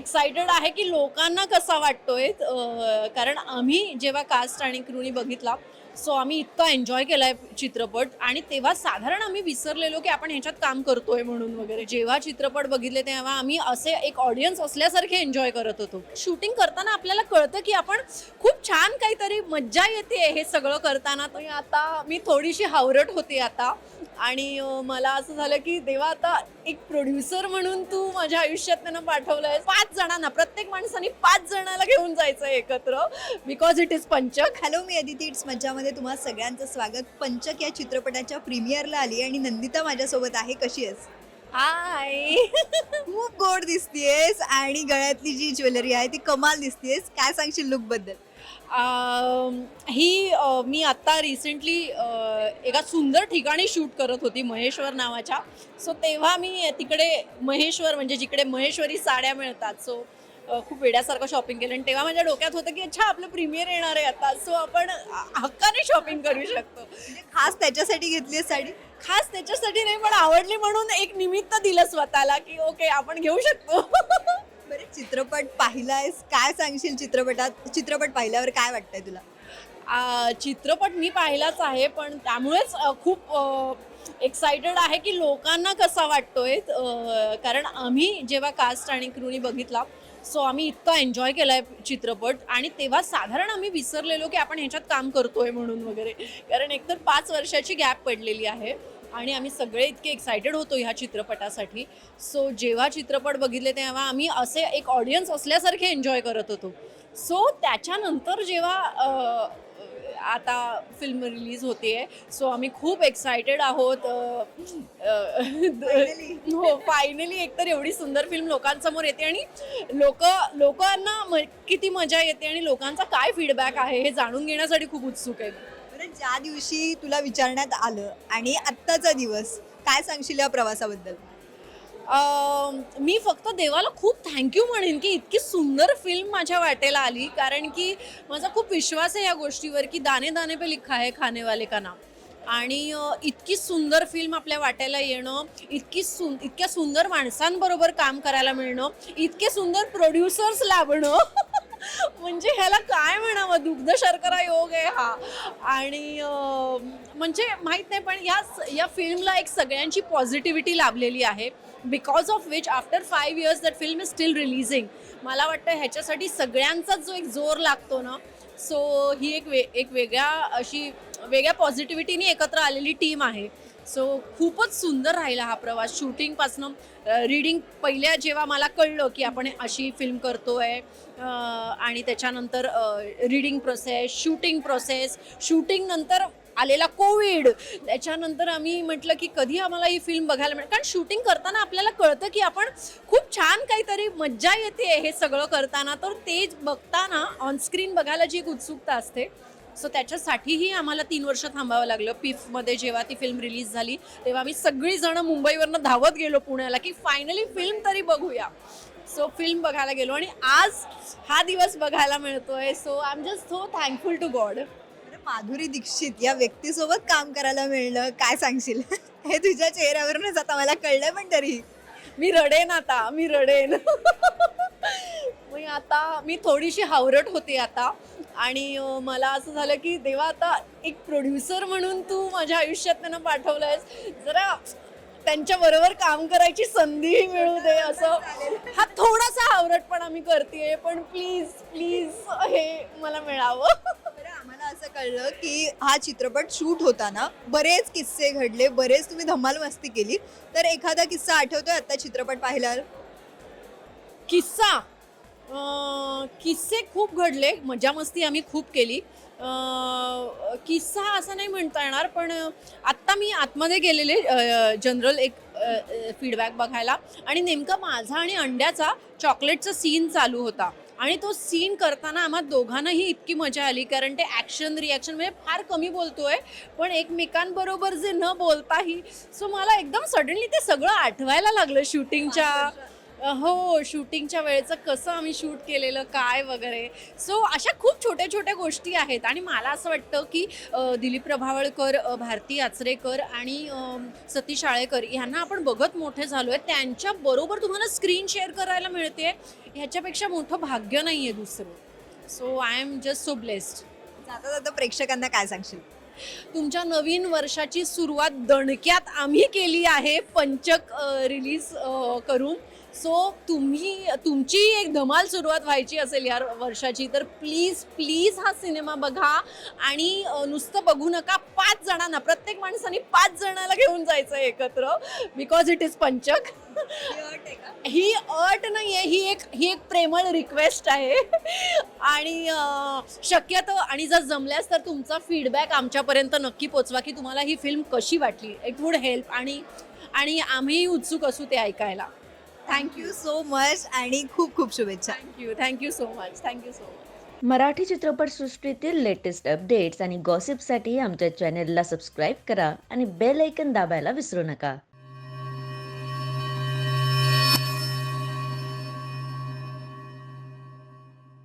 Excited आहे की लोकांना कसा वाटतोय कारण आम्ही जेव्हा कास्ट आणि कृणी बघितला सो आम्ही इतका एन्जॉय केलाय चित्रपट आणि तेव्हा साधारण आम्ही विसरलेलो की आपण ह्याच्यात काम करतोय म्हणून वगैरे. जेव्हा चित्रपट बघितले तेव्हा आम्ही असे एक ऑडियन्स असल्यासारखे एन्जॉय करत होतो. शूटिंग करताना आपल्याला कळतं की आपण खूप छान काहीतरी मज्जा येते हे सगळं करताना. तर आता मी थोडीशी हावरट होते आता. आणि मला असं झालं की देवा आता एक प्रोड्युसर म्हणून तू माझ्या आयुष्यात त्यांना पाठवलंय पाच जणांना प्रत्येक माणसाने पाच जणांना घेऊन जायचं एकत्र. Because it is Panchak hello me Aditi. It's मज्जामध्ये तुम्हा सगळ्यांचं स्वागत. पंचक या चित्रपटाच्या प्रीमियरला आली आणि नंदिता माझ्यासोबत आहे. कशी आहेस? हाय खूप गोड दिसतेस आणि गळ्यातली जी ज्वेलरी आहे ती कमाल दिसतेस. काय सांगशील लुकबद्दल? अं, ही मी आत्ता रिसेंटली एका सुंदर ठिकाणी शूट करत होती महेश्वर नावाच्या. सो तेव्हा मी तिकडे महेश्वर म्हणजे जिकडे महेश्वरी साड्या मिळतात सो खूप वेड्यासारखं शॉपिंग केलं. आणि तेव्हा माझ्या डोक्यात होतं की अच्छा आपलं प्रीमियर येणार आहे आता. सो आपण हक्काने शॉपिंग करू शकतो. म्हणजे खास त्याच्यासाठी घेतली आहे साडी? खास त्याच्यासाठी नाही पण आवडली म्हणून एक निमित्त दिलं स्वतःला की ओके आपण घेऊ शकतो. बरे चित्रपट पाहिलायस? काय सांगशील चित्रपटात? चित्रपट पाहिल्यावर काय वाटतंय तुला? आ, चित्रपट मी पाहिलाच आहे पण त्यामुळेच अ, खूप एक्सायटेड आहे की लोकांना कसा वाटतोय. अ, कारण आम्ही जेव्हा कास्ट आणि क्रूनी बघितला सो आम्ही इतका एन्जॉय केलाय चित्रपट. आणि तेव्हा साधारण आम्ही विसरलेलो की आपण ह्याच्यात काम करतोय म्हणून वगैरे. कारण एकतर पाच वर्षाची गॅप पडलेली आहे. आणि आम्ही सगळे इतके एक्सायटेड होतो ह्या चित्रपटासाठी. सो जेव्हा चित्रपट बघितले तेव्हा आम्ही असे एक ऑडियन्स असल्यासारखे एन्जॉय करत होतो. सो त्याच्यानंतर जेव्हा आता फिल्म रिलीज होते सो आम्ही खूप एक्सायटेड आहोत हो फायनली एकतर एवढी सुंदर फिल्म लोकांसमोर येते आणि लोक लोकांना म- किती मजा येते आणि लोकांचा काय फीडबॅक आहे हे जाणून घेण्यासाठी खूप उत्सुक आहे. बरं ज्या दिवशी तुला विचारण्यात आलं आणि आत्ताचा दिवस काय सांगशील या प्रवासाबद्दल? अं, मी फक्त देवाला खूप थँक्यू म्हणेन की इतकी सुंदर फिल्म माझ्या वाटेला आली. कारण की माझा खूप विश्वास आहे या गोष्टीवर की दाने दाने पे लिखा आहे खानेवाले का नाम. आणि अं, इतकी सुंदर फिल्म आपल्या वाटेला येणं इतकी सु इतक्या सुंदर माणसांबरोबर काम करायला मिळणं इतके सुंदर प्रोड्युसर्स लाभणं. म्हणजे ह्याला काय म्हणावं? दुग्ध शर्करा योग आहे हा. आणि म्हणजे माहीत नाही पण या या फिल्मला एक सगळ्यांची पॉझिटिव्हिटी लाभलेली आहे. Because of which after five years that film is still releasing मला वाटतं ह्याच्यासाठी सगळ्यांचाच जो एक जोर लागतो ना सो ही एक वे एक वेगळ्या अशी वेगळ्या पॉझिटिव्हिटीने एकत्र आलेली टीम आहे. सो खूपच सुंदर राहिला हा प्रवास. शूटिंगपासनं रीडिंग पहिल्या जेव्हा मला कळलं की आपण अशी फिल्म करतो आहे आणि त्याच्यानंतर reading process shooting process shooting नंतर आलेला कोविड त्याच्यानंतर आम्ही म्हटलं की कधी आम्हाला ही फिल्म बघायला मिळेल कारण शूटिंग करताना आपल्याला कळतं की आपण खूप छान काहीतरी मज्जा येते हे सगळं करताना. तर ते बघताना ऑनस्क्रीन बघायला जी एक उत्सुकता असते सो त्याच्यासाठीही आम्हाला तीन वर्ष थांबावं लागलं. पिफमध्ये जेव्हा ती फिल्म रिलीज झाली तेव्हा आम्ही सगळीजणं मुंबईवरनं धावत गेलो पुण्याला की फायनली फिल्म तरी बघूया. सो फिल्म बघायला गेलो आणि आज हा दिवस बघायला मिळतोय. So I am just so thankful to God Madhuri Dixit या व्यक्तीसोबत काम करायला मिळणं काय सांगशील? हे तुझ्या चेहऱ्यावरूनच आता मला कळलंय पण तरी. मी रडेन आता मी रडेन. मी आता मी थोडीशी हावरट होते आता. आणि मला असं झालं की देवा आता एक प्रोड्युसर म्हणून तू माझ्या आयुष्यात त्यांना पाठवलंयस. जरा त्यांच्या बरोबर काम करायची संधीही मिळू दे असं. हा थोडासा हावरटपणा मी करते पण प्लीज प्लीज हे मला मिळावं. आम्हाला असं कळलं की हा चित्रपट शूट होताना बरेच किस्से घडले बरेच तुम्ही धमाल मस्ती केली. तर एखादा किस्सा आठवतोय आता चित्रपट पाहिल्यावर? किस्सा? किस्से खूप घडले. मजा मस्ती आम्ही खूप केली. किस्सा असं नाही म्हणता येणार पण आत्ता मी आतमध्ये गेलेले जनरल एक फीडबॅक बघायला. आणि नेमका माझा आणि अंड्याचा चॉकलेटचा सीन चालू होता. आणि तो सीन करताना आम्हा दोघांनाही इतकी मजा आली कारण ते ॲक्शन रिॲक्शन म्हणजे फार कमी बोलतोय पण एकमेकांबरोबर जे न बोलताही सो मला एकदम सडनली ते सगळं आठवायला लागलं शूटिंगच्या हो शूटिंगच्या वेळेचं कसं आम्ही शूट केलेलं काय वगैरे. सो अशा खूप छोट्या छोट्या गोष्टी आहेत. आणि मला असं वाटतं की दिलीप प्रभावळकर भारती आचरेकर आणि सतीश आळेकर यांना आपण बघत मोठे झालो आहे त्यांच्याबरोबर तुम्हाला स्क्रीन शेअर करायला मिळते. ह्याच्यापेक्षा मोठं भाग्य नाही आहे दुसरं. So I am just so blessed जाता जाता प्रेक्षकांना काय सांगशील? तुमच्या नवीन वर्षाची सुरुवात दणक्यात आम्ही केली आहे. पंचक रिलीज करून. सो तुम्ही तुमची एक धमाल सुरुवात व्हायची असेल या वर्षाची तर प्लीज प्लीज हा सिनेमा बघा आणि नुसतं बघू नका. पाच जणांना प्रत्येक माणसाने पाच जणाला घेऊन जायचं आहे एकत्र. बिकॉज इट इज पंचक ही अट नाही आहे ही एक ही एक प्रेमळ रिक्वेस्ट आहे. आणि शक्यतो आणि जर जमल्यास तर तुमचा फीडबॅक आमच्यापर्यंत नक्की पोचवा की तुम्हाला ही फिल्म कशी वाटली? इट वुड हेल्प आणि आणि आम्हीही उत्सुक असू ते ऐकायला. थँक्यू सो मच आणि खूप खूप शुभेच्छा. Thank you thank you so much thank you so much Marathi चित्रपटसृष्टीतील लेटेस्ट अपडेट्स आणि गॉसिपसाठी आमच्या चॅनेलला सबस्क्राईब करा आणि बेल ऐकन दाबायला विसरू नका.